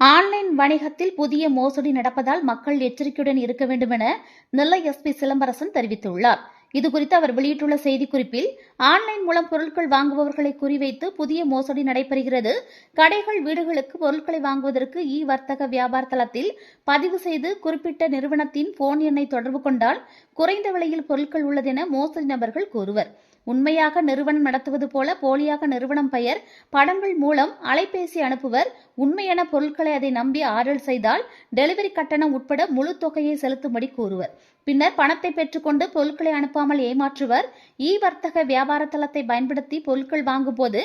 Online வணிகத்தில் புதிய மோசடி நடப்பதால் மக்கள் எச்சரிக்கையுடன் இருக்க வேண்டும் என நெல்லை எஸ்பி சிலம்பரசன் தெரிவித்துள்ளார். இதுகுறித்து அவர் வெளியிட்டுள்ள செய்திக்குறிப்பில் ஆன்லைன் மூலம் பொருட்கள் வாங்குபவர்களை குறிவைத்து புதிய மோசடி நடைபெறுகிறது. கடைகள் வீடுகளுக்கு பொருட்களை வாங்குவதற்கு இ வர்த்தக வியாபார தளத்தில் பதிவு செய்து குறிப்பிட்ட நிறுவனத்தின் போன் எண்ணை தொடர்பு கொண்டால் குறைந்த விலையில் பொருட்கள் உள்ளதென மோசடி நபர்கள் கூறுவர். உண்மையாக நிறுவனம் நடத்துவது போல போலியாக நிறுவனம் பெயர் படங்கள் மூலம் அலைபேசி அனுப்புவர் உண்மையான பொருட்களை அதை நம்பி ஆர்டர் செய்தால் டெலிவரி கட்டணம் உட்பட முழு தொகையை செலுத்தும்படி கூறுவர். பின்னர் பணத்தை பெற்றுக்கொண்டு பொருட்களை அனுப்பாமல் ஏமாற்றுவர். இ வர்த்தக வியாபார தளத்தை பயன்படுத்தி பொருட்கள் வாங்கும்போது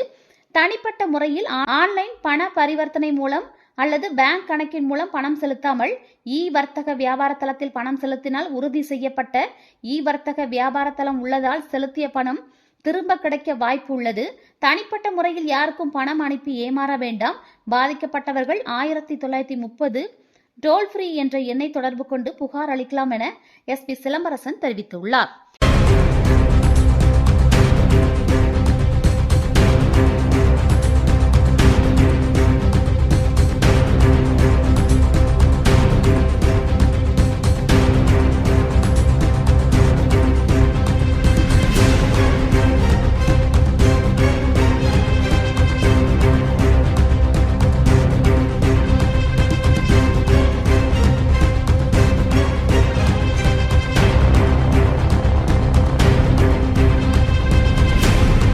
தனிப்பட்ட முறையில் ஆன்லைன் பண பரிவர்த்தனை மூலம் அல்லது பேங்க் கணக்கின் மூலம் பணம் செலுத்தாமல் இ வர்த்தக வியாபார தளத்தில் பணம் செலுத்தினால் உறுதி செய்யப்பட்ட இ வர்த்தக வியாபார தளம் உள்ளதால் செலுத்திய பணம் திரும்ப கிடைக்க வாய்ப்பு உள்ளது. தனிப்பட்ட முறையில் யாருக்கும் பணம் அனுப்பி ஏமாற வேண்டாம். பாதிக்கப்பட்டவர்கள் ஆயிரத்தி தொள்ளாயிரத்தி முப்பது டோல் ஃப்ரீ என்ற எண்ணை தொடர்பு கொண்டு புகார் அளிக்கலாம் என எஸ்பி சிலம்பரசன் தெரிவித்துள்ளார்.